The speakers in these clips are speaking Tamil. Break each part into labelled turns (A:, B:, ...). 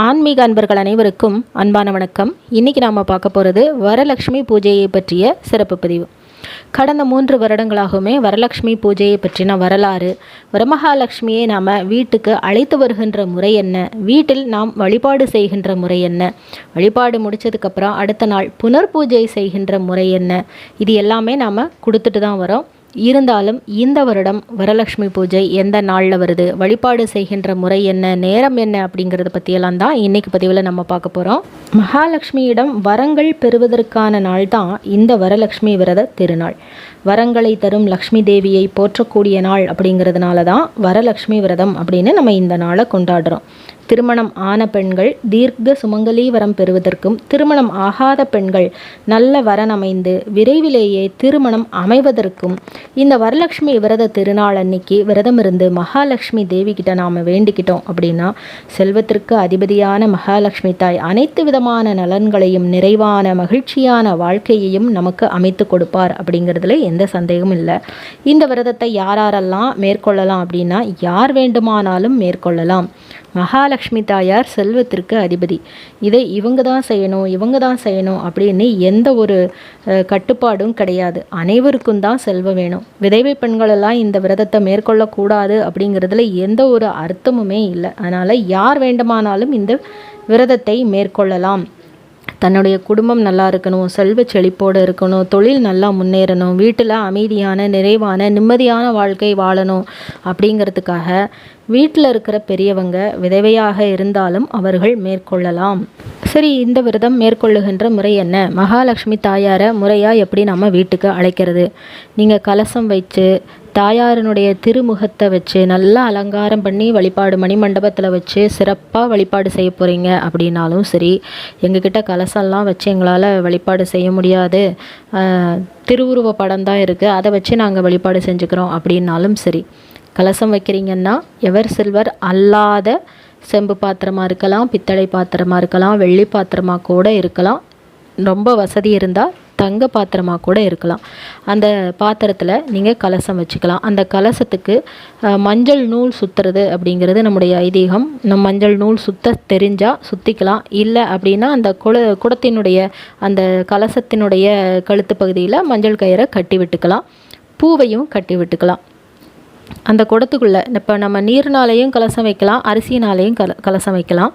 A: ஆன்மீக அன்பர்கள் அனைவருக்கும் அன்பான வணக்கம். இன்றைக்கி நாம் பார்க்க போகிறது வரலட்சுமி பூஜையை பற்றிய சிறப்பு பதிவு. கடந்த மூன்று வருடங்களாகவுமே வரலட்சுமி பூஜையை பற்றின வரலாறு வரமகாலட்சுமியை நாம் வீட்டுக்கு அழைத்து வருகின்ற முறை என்ன வீட்டில் நாம் வழிபாடு செய்கின்ற முறை என்ன வழிபாடு முடித்ததுக்கப்புறம் அடுத்த நாள் புனர் பூஜை செய்கின்ற முறை என்ன இது எல்லாமே நாம் கொடுத்துட்டு தான் வரோம். இருந்தாலும் இந்த வருடம் வரலட்சுமி பூஜை எந்த நாளில் வருது? வழிபாடு செய்கின்ற முறை என்ன? நேரம் என்ன? அப்படிங்கிறத பற்றியெல்லாம் தான் இன்றைக்கு பதிவில் நம்ம பார்க்க போகிறோம் மகாலட்சுமியிடம் வரங்கள் பெறுவதற்கான நாள் தான் இந்த வரலட்சுமி விரத திருநாள். வரங்களை தரும் லக்ஷ்மி தேவியை போற்றக்கூடிய நாள் அப்படிங்கிறதுனால தான் வரலட்சுமி விரதம் அப்படின்னு நம்ம இந்த நாளை கொண்டாடுறோம். திருமணம் ஆன பெண்கள் தீர்க்க சுமங்கலி வரம் பெறுவதற்கும் திருமணம் ஆகாத பெண்கள் நல்ல வரன் அமைந்து விரைவிலேயே திருமணம் அமைவதற்கும் இந்த வரலட்சுமி விரத திருநாள் அன்னைக்கு விரதம் இருந்து மகாலட்சுமி தேவி கிட்ட நாம் வேண்டிக்கிட்டோம் அப்படின்னா செல்வத்திற்கு அதிபதியான மகாலட்சுமி தாய் அனைத்து விதமான நலன்களையும் நிறைவான மகிழ்ச்சியான வாழ்க்கையையும் நமக்கு அமைத்து கொடுப்பார் அப்படிங்கிறதுல எந்த சந்தேகமும் இல்லை. இந்த விரதத்தை யாரெல்லாம் மேற்கொள்ளலாம் அப்படின்னா யார் வேண்டுமானாலும் மேற்கொள்ளலாம். மகாலட்சுமி தாயார் செல்வத்திற்கு அதிபதி. இதை இவங்க தான் செய்யணும் இவங்க தான் செய்யணும் அப்படின்னு எந்த ஒரு கட்டுப்பாடும் கிடையாது. அனைவருக்கும் தான் செல்வம் வேணும். விதவை பெண்களெல்லாம் இந்த விரதத்தை மேற்கொள்ளக்கூடாது அப்படிங்கிறதுல எந்த ஒரு அர்த்தமுமே இல்லை. அதனால் யார் வேண்டுமானாலும் இந்த விரதத்தை மேற்கொள்ளலாம். தன்னுடைய குடும்பம் நல்லா இருக்கணும் செல்வ செழிப்போடு இருக்கணும் தொழில் நல்லா முன்னேறணும் வீட்டில் அமைதியான நிறைவான நிம்மதியான வாழ்க்கை வாழணும் அப்படிங்கிறதுக்காக வீட்டில் இருக்கிற பெரியவங்க விதவையாக இருந்தாலும் அவர்கள் மேற்கொள்ளலாம். சரி இந்த விரதம் மேற்கொள்ளுகின்ற முறை என்ன? மகாலட்சுமி தாயாரை முறையாக எப்படி நம்ம வீட்டுக்கு அழைக்கிறது? நீங்கள் கலசம் வச்சு தாயாரனுடைய திருமுகத்தை வச்சு நல்லா அலங்காரம் பண்ணி வழிபாடு மணிமண்டபத்தில் வச்சு சிறப்பாக வழிபாடு செய்ய போகிறீங்க அப்படின்னாலும் சரி எங்ககிட்ட கலசம்லாம் வச்சு எங்களால் வழிபாடு செய்ய முடியாது. திருவுருவ படம் தான் இருக்குது அதை வச்சு நாங்கள் வழிபாடு செஞ்சுக்கிறோம் அப்படின்னாலும் சரி. கலசம் வைக்கிறீங்கன்னா எவர் சில்வர் அல்லாத செம்பு பாத்திரமாக இருக்கலாம் பித்தளை பாத்திரமாக இருக்கலாம் வெள்ளி பாத்திரமாக கூட இருக்கலாம். ரொம்ப வசதி இருந்தால் தங்க பாத்திரமாக கூட இருக்கலாம். அந்த பாத்திரத்தில் நீங்கள் கலசம் வச்சுக்கலாம். அந்த கலசத்துக்கு மஞ்சள் நூல் சுற்றுறது அப்படிங்கிறது நம்முடைய ஐதீகம். நம் மஞ்சள் நூல் சுத்த தெரிஞ்சால் சுற்றிக்கலாம் இல்லை அப்படின்னா அந்த குல குடத்தினுடைய அந்த கலசத்தினுடைய கழுத்து பகுதியில் மஞ்சள் கயிறை கட்டி விட்டுக்கலாம். பூவையும் கட்டி விட்டுக்கலாம். அந்த குடத்துக்குள்ளே இப்போ நம்ம நீர்னாலையும் கலசம் வைக்கலாம் அரிசினாலையும் கல கலசம் வைக்கலாம்.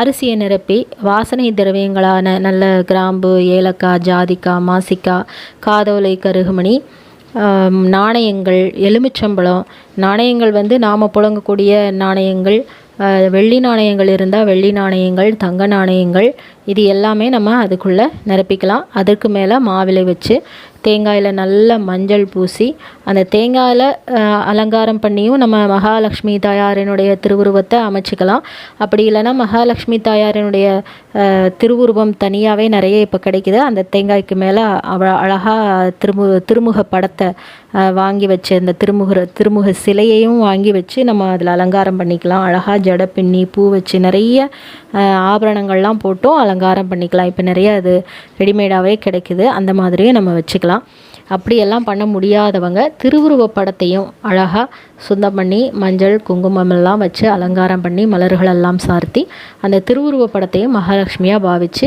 A: அரிசியை நிரப்பி வாசனை திரவியங்களான நல்ல கிராம்பு ஏலக்காய் ஜாதிக்காய் மாசிக்காய் காதோலை கருகுமணி நாணயங்கள் எலுமிச்சம்பழம். நாணயங்கள் வந்து நாம் புழங்கக்கூடிய நாணயங்கள் வெள்ளி நாணயங்கள் இருந்தால் வெள்ளி நாணயங்கள் தங்க நாணயங்கள் இது எல்லாமே நம்ம அதுக்குள்ளே நிரப்பிக்கலாம். அதற்கு மேலே மாவிலை வச்சு தேங்காயில் நல்ல மஞ்சள் பூசி அந்த தேங்காயில் அலங்காரம் பண்ணியும் நம்ம மகாலட்சுமி தாயாரினுடைய திருவுருவத்தை அமைச்சிக்கலாம். அப்படி இல்லைன்னா மகாலட்சுமி தாயாரினுடைய திருவுருவம் தனியாகவே நிறைய இப்போ கிடைக்குது. அந்த தேங்காய்க்கு மேலே அவ அழகாக திருமு திருமுக படத்தை வாங்கி வச்சு அந்த திருமுக திருமுக சிலையையும் வாங்கி வச்சு நம்ம அதில் அலங்காரம் பண்ணிக்கலாம். அழகாக ஜட பின்னி பூ வச்சு நிறைய ஆபரணங்கள்லாம் போட்டும் அலங்காரம் பண்ணிக்கலாம். இப்போ நிறைய அது ரெடிமேடாகவே கிடைக்குது. அந்த மாதிரியும் நம்ம வச்சுக்கலாம். அப்படியெல்லாம் பண்ண முடியாதவங்க திருவுருவ படத்தையும் அழகாக சுத்தம் பண்ணி மஞ்சள் குங்குமம் எல்லாம் வச்சு அலங்காரம் பண்ணி மலர்களெல்லாம் சார்த்தி அந்த திருவுருவ படத்தையும் மகாலட்சுமியாக பாவித்து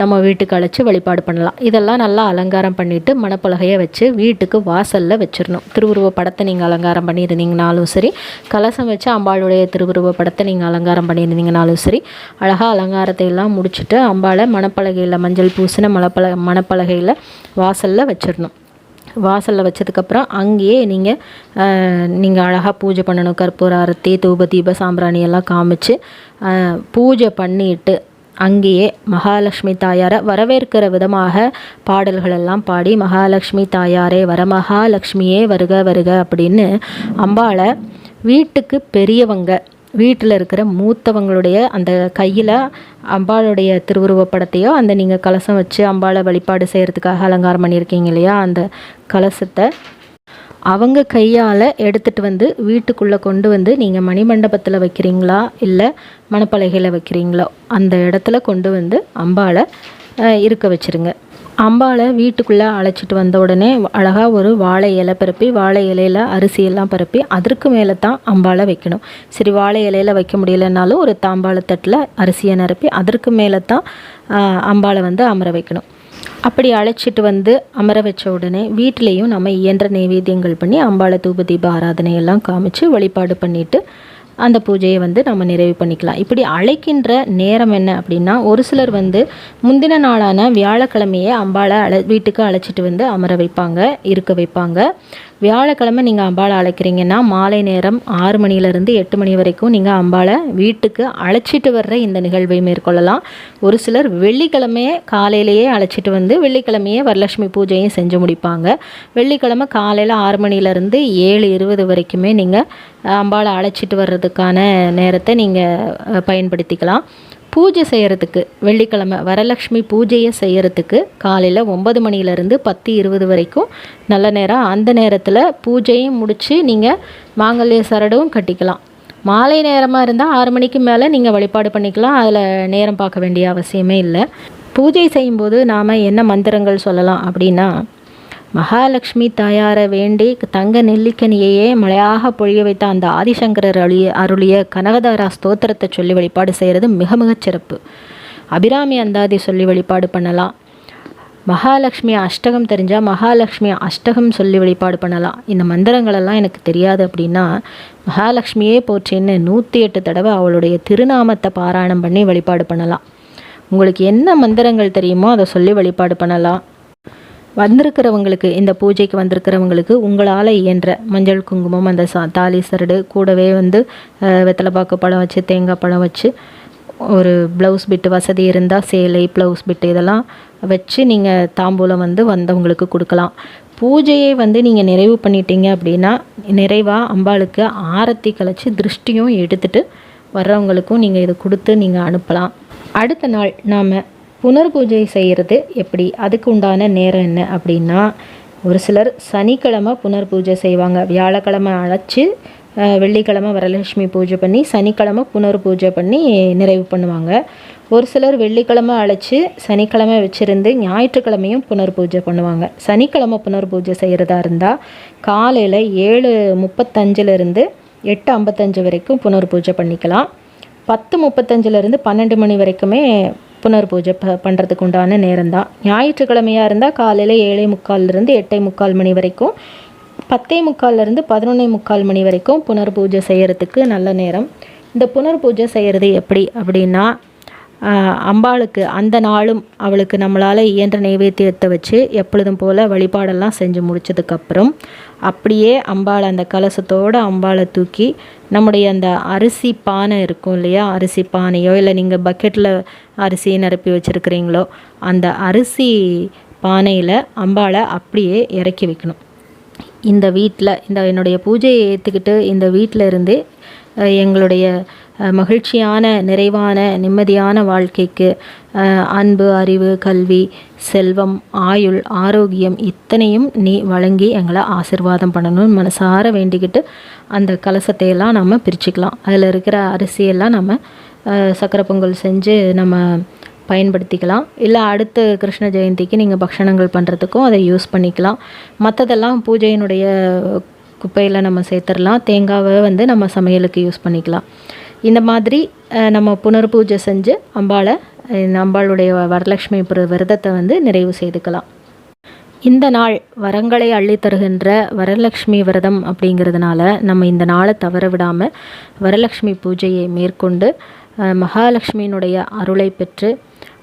A: நம்ம வீட்டுக்கு அழைச்சி வழிபாடு பண்ணலாம். இதெல்லாம் நல்லா அலங்காரம் பண்ணிவிட்டு மணப்பலகையை வச்சு வீட்டுக்கு வாசலில் வச்சிடணும். திருவுருவ படத்தை நீங்கள் அலங்காரம் பண்ணியிருந்தீங்கனாலும் சரி கலசம் வச்சு அம்பாளுடைய திருவுருவ படத்தை நீங்கள் அலங்காரம் பண்ணியிருந்தீங்கனாலும் சரி அழகாக அலங்காரத்தை எல்லாம் முடிச்சுட்டு அம்பாளை மணப்பலகையில் மஞ்சள் பூசின மணப்பல மணப்பலகையில் வாசலில் வச்சிடணும். வாசலில் வச்சதுக்கப்புறம் அங்கேயே நீங்கள் நீங்கள் அழகாக பூஜை பண்ணணும். கற்பூர அரத்தி தூப தீப சாம்பிராணி எல்லாம் காமிச்சு பூஜை பண்ணிட்டு அங்கேயே மகாலட்சுமி தாயாரை வரவேற்கிற விதமாக பாடல்களெல்லாம் பாடி மகாலட்சுமி தாயாரே வரமகாலட்சுமியே வருக வருக அப்படின்னு அம்பாளை வீட்டுக்கு பெரியவங்க வீட்டில் இருக்கிற மூத்தவங்களுடைய அந்த கையில் அம்பாளுடைய திருவுருவப்படத்தையோ அந்த நீங்கள் கலசம் வச்சு அம்பாளை வழிபாடு செய்கிறதுக்காக அலங்காரம் பண்ணியிருக்கீங்க இல்லையா? அந்த கலசத்தை அவங்க கையால் எடுத்துகிட்டு வந்து வீட்டுக்குள்ளே கொண்டு வந்து நீங்கள் மணிமண்டபத்தில் வைக்கிறீங்களா? இல்லை மணப்பலகையில் வைக்கிறீங்களோ? அந்த இடத்துல கொண்டு வந்து அம்பாளை இருக்க வச்சுருங்க. அம்பாளை வீட்டுக்குள்ளே அழைச்சிட்டு வந்த உடனே அழகாக ஒரு வாழை இலை பரப்பி வாழை இலையில் அரிசியெல்லாம் பரப்பி அதற்கு மேலே தான் அம்பாளை வைக்கணும். சரி வாழை இலையில் வைக்க முடியலனாலும் ஒரு தாம்பாள தட்டில் அரிசியை நிரப்பி அதற்கு மேலே தான் அம்பாவை அம்பாளை வந்து அமர வைக்கணும். அப்படி அழைச்சிட்டு வந்து அமர வச்ச உடனே வீட்டிலையும் நம்ம இயன்ற நைவேத்தியங்கள் பண்ணி அம்பாளை தூப தீப ஆராதனை எல்லாம் காமிச்சு வழிபாடு பண்ணிவிட்டு அந்த பூஜையை வந்து நம்ம நிறைவு பண்ணிக்கலாம். இப்படி அழைக்கின்ற நேரம் என்ன அப்படின்னா ஒரு சிலர் வந்து முந்தின நாளான வியாழக்கிழமையே அம்பாளை அழை வீட்டுக்கு அழைச்சிட்டு வந்து அமர வைப்பாங்க இருக்க வைப்பாங்க. வியாழக்கிழமை நீங்கள் அம்பாளை அழைக்கிறீங்கன்னா மாலை நேரம் ஆறு மணிலேருந்து எட்டு மணி வரைக்கும் நீங்கள் அம்பாளை வீட்டுக்கு அழைச்சிட்டு வர்ற இந்த நிகழ்வை மேற்கொள்ளலாம். ஒரு சிலர் வெள்ளிக்கிழமையே காலையிலேயே அழைச்சிட்டு வந்து வெள்ளிக்கிழமையே வரலட்சுமி பூஜையும் செஞ்சு முடிப்பாங்க. வெள்ளிக்கிழமை காலையில் ஆறு மணிலேருந்து ஏழு இருபது வரைக்குமே நீங்கள் அம்பாளை அழைச்சிட்டு வர்றதுக்கான நேரத்தை நீங்கள் பயன்படுத்திக்கலாம். பூஜை செய்கிறதுக்கு வெள்ளிக்கிழமை வரலட்சுமி பூஜையை செய்கிறதுக்கு காலையில் ஒன்பது மணிலேருந்து பத்து இருபது வரைக்கும் நல்ல நேரம். அந்த நேரத்தில் பூஜையும் முடித்து நீங்கள் மாங்கல்ய சரடும் கட்டிக்கலாம். மாலை நேரமாக இருந்தால் ஆறு மணிக்கு மேலே நீங்கள் வழிபாடு பண்ணிக்கலாம். அதில் நேரம் பார்க்க வேண்டிய அவசியமே இல்லை. பூஜை செய்யும்போது நாம் என்ன மந்திரங்கள் சொல்லலாம் அப்படின்னா மகாலட்சுமி தாயாரை வேண்டி தங்க நெல்லிக்கனியையே மழையாக பொழிய வைத்த அந்த ஆதிசங்கரர் அழிய அருளிய கனகதாரா ஸ்தோத்திரத்தை சொல்லி வழிபாடு செய்கிறது மிக மிகச் சிறப்பு. அபிராமி அந்தாதி சொல்லி வழிபாடு பண்ணலாம். மகாலட்சுமி அஷ்டகம் தெரிஞ்சால் மகாலட்சுமி அஷ்டகம் சொல்லி வழிபாடு பண்ணலாம். இந்த மந்திரங்களெல்லாம் எனக்கு தெரியாது அப்படின்னா மகாலட்சுமியே போற்றின்னு நூற்றி எட்டு தடவை அவளுடைய திருநாமத்தை பாராயணம் பண்ணி வழிபாடு பண்ணலாம். உங்களுக்கு என்ன மந்திரங்கள் தெரியுமோ அதை சொல்லி வழிபாடு பண்ணலாம். வந்திருக்கிறவங்களுக்கு இந்த பூஜைக்கு வந்திருக்கிறவங்களுக்கு உங்களால் இயன்ற மஞ்சள் குங்குமம் அந்த சா தாலி சரடு கூடவே வந்து வெத்தலைப்பாக்கு பழம் வச்சு தேங்காய் பழம் வச்சு ஒரு ப்ளவுஸ் பிட்டு வசதி இருந்தால் சேலை ப்ளவுஸ் பிட்டு இதெல்லாம் வச்சு நீங்கள் தாம்பூலம் வந்து வந்தவங்களுக்கு கொடுக்கலாம். பூஜையை வந்து நீங்கள் நிறைவு பண்ணிட்டீங்க அப்படின்னா நிறைவாக அம்பாளுக்கு ஆரத்தி கழிச்சு திருஷ்டியும் எடுத்துட்டு வர்றவங்களுக்கும் நீங்கள் இதை கொடுத்து நீங்கள் அனுப்பலாம். அடுத்த நாள் நாம் புனர்பூஜை செய்கிறது எப்படி? அதுக்கு உண்டான நேரம் என்ன அப்படின்னா ஒரு சிலர் சனிக்கிழமை புனர்பூஜை செய்வாங்க. வியாழக்கிழமை அழைச்சி வெள்ளிக்கிழமை வரலட்சுமி பூஜை பண்ணி சனிக்கிழமை புனர் பூஜை பண்ணி நிறைவு பண்ணுவாங்க. ஒரு சிலர் வெள்ளிக்கிழமை அழைச்சி சனிக்கிழமை வச்சுருந்து ஞாயிற்றுக்கிழமையும் புனர் பூஜை பண்ணுவாங்க. சனிக்கிழமை புனர் பூஜை செய்கிறதா இருந்தால் காலையில் ஏழு முப்பத்தஞ்சிலிருந்து எட்டு ஐம்பத்தஞ்சு வரைக்கும் புனர் பூஜை பண்ணிக்கலாம். பத்து முப்பத்தஞ்சிலேருந்து பன்னெண்டு மணி வரைக்குமே புனர் பூஜை ப பண்ணுறதுக்கு உண்டான நேரம் தான் ஞாயிற்றுக்கிழமையாக இருந்தால் காலையில் ஏழே முக்கால்லேருந்து எட்டே முக்கால் மணி வரைக்கும் பத்தே முக்கால்லேருந்து பதினொன்னே முக்கால் மணி வரைக்கும் புனர் பூஜை செய்கிறதுக்கு நல்ல நேரம். இந்த புனர் பூஜை செய்கிறது எப்படி அப்படின்னா அம்பாளுக்கு அந்த நாளும் அவளுக்கு நம்மளால் இயன்ற நைவேத்தியத்தை வச்சு எப்பொழுதும் போல் வழிபாடெல்லாம் செஞ்சு முடிச்சதுக்கப்புறம் அப்படியே அம்பாளை அந்த கலசத்தோடு அம்பாளை தூக்கி நம்முடைய அந்த அரிசி பானை இருக்கும் இல்லையா? அரிசி பானையோ இல்லை நீங்கள் பக்கெட்டில் அரிசி நிரப்பி வச்சுருக்கிறீங்களோ அந்த அரிசி பானையில் அம்பாளை அப்படியே இறக்கி வைக்கணும். இந்த வீட்டில் இந்த என்னுடைய பூஜையை ஏற்றுக்கிட்டு இந்த வீட்டில் இருந்து எங்களுடைய மகிழ்ச்சியான நிறைவான நிம்மதியான வாழ்க்கைக்கு அன்பு அறிவு கல்வி செல்வம் ஆயுள் ஆரோக்கியம் இத்தனையும் நீ வழங்கி எங்களை ஆசிர்வாதம் பண்ணணும்னு மனசார வேண்டிக்கிட்டு அந்த கலசத்தை எல்லாம் நம்ம பிரிச்சுக்கலாம். அதில் இருக்கிற அரிசியெல்லாம் நம்ம சக்கரை பொங்கல் செஞ்சு நம்ம பயன்படுத்திக்கலாம். இல்லை அடுத்த கிருஷ்ண ஜெயந்திக்கு நீங்கள் பக்ஷணங்கள் பண்ணுறதுக்கும் அதை யூஸ் பண்ணிக்கலாம். மற்றதெல்லாம் பூஜையினுடைய குப்பையில் நம்ம சேர்த்துடலாம். தேங்காவை வந்து நம்ம சமையலுக்கு யூஸ் பண்ணிக்கலாம். இந்த மாதிரி நம்ம புனர்பூஜை செஞ்சு அம்பாளை அம்பாளுடைய வரலட்சுமி விரதத்தை வந்து நிறைவு செய்துக்கலாம். இந்த நாள் வரங்களை அள்ளி தருகின்ற வரலட்சுமி விரதம் அப்படிங்கிறதுனால நம்ம இந்த நாளை தவற விடாமல் வரலட்சுமி பூஜையை மேற்கொண்டு மகாலட்சுமியினுடைய அருளை பெற்று